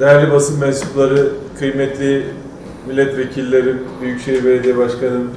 Değerli basın mensupları, kıymetli milletvekillerim, Büyükşehir Belediye Başkanım,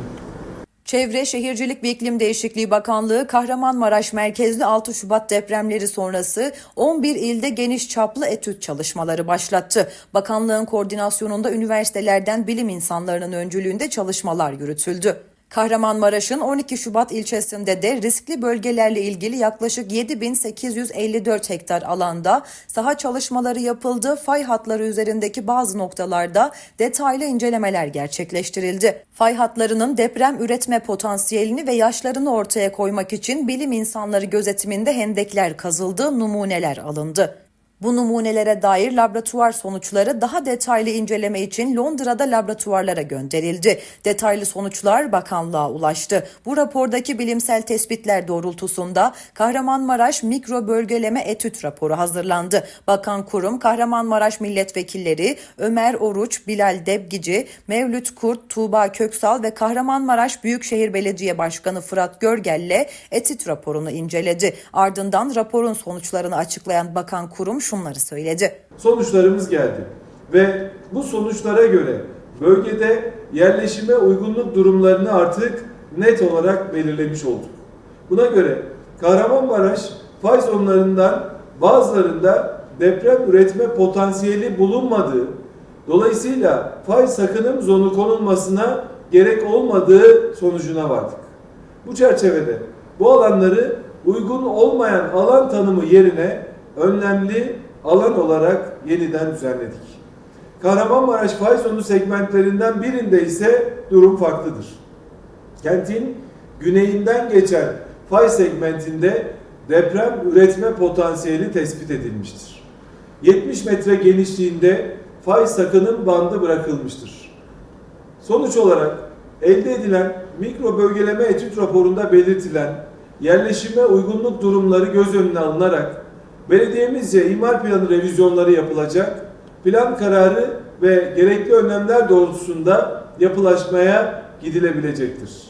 Çevre, Şehircilik ve İklim Değişikliği Bakanlığı Kahramanmaraş merkezli 6 Şubat depremleri sonrası 11 ilde geniş çaplı etüt çalışmaları başlattı. Bakanlığın koordinasyonunda üniversitelerden bilim insanlarının öncülüğünde çalışmalar yürütüldü. Kahramanmaraş'ın 12 Şubat ilçesinde de riskli bölgelerle ilgili yaklaşık 7854 hektar alanda saha çalışmaları yapıldı. Fay hatları üzerindeki bazı noktalarda detaylı incelemeler gerçekleştirildi. Fay hatlarının deprem üretme potansiyelini ve yaşlarını ortaya koymak için bilim insanları gözetiminde hendekler kazıldı, numuneler alındı. Bu numunelere dair laboratuvar sonuçları daha detaylı inceleme için Londra'da laboratuvarlara gönderildi. Detaylı sonuçlar bakanlığa ulaştı. Bu rapordaki bilimsel tespitler doğrultusunda Kahramanmaraş Mikro Bölgeleme Etüt raporu hazırlandı. Bakan kurum Kahramanmaraş milletvekilleri Ömer Oruç, Bilal Debgici, Mevlüt Kurt, Tuğba Köksal ve Kahramanmaraş Büyükşehir Belediye Başkanı Fırat Görgel'le etüt raporunu inceledi. Ardından raporun sonuçlarını açıklayan bakan kurum şunları söyledi. sonuçlarımız geldi. Ve bu sonuçlara göre bölgede yerleşime uygunluk durumlarını artık net olarak belirlemiş olduk. Buna göre Kahramanmaraş fay zonlarından bazılarında deprem üretme potansiyeli bulunmadığı, dolayısıyla fay sakınım zonu konulmasına gerek olmadığı sonucuna vardık. Bu çerçevede bu alanları uygun olmayan alan tanımı yerine önlemli alan olarak yeniden düzenledik. Kahramanmaraş fay zonu segmentlerinden birinde ise durum farklıdır. Kentin güneyinden geçen fay segmentinde deprem üretme potansiyeli tespit edilmiştir. 70 metre genişliğinde fay sakınım bandı bırakılmıştır. Sonuç olarak elde edilen mikro bölgeleme etüt raporunda belirtilen yerleşime uygunluk durumları göz önüne alınarak belediyemizce imar planı revizyonları yapılacak, plan kararı ve gerekli önlemler doğrultusunda yapılaşmaya gidilebilecektir.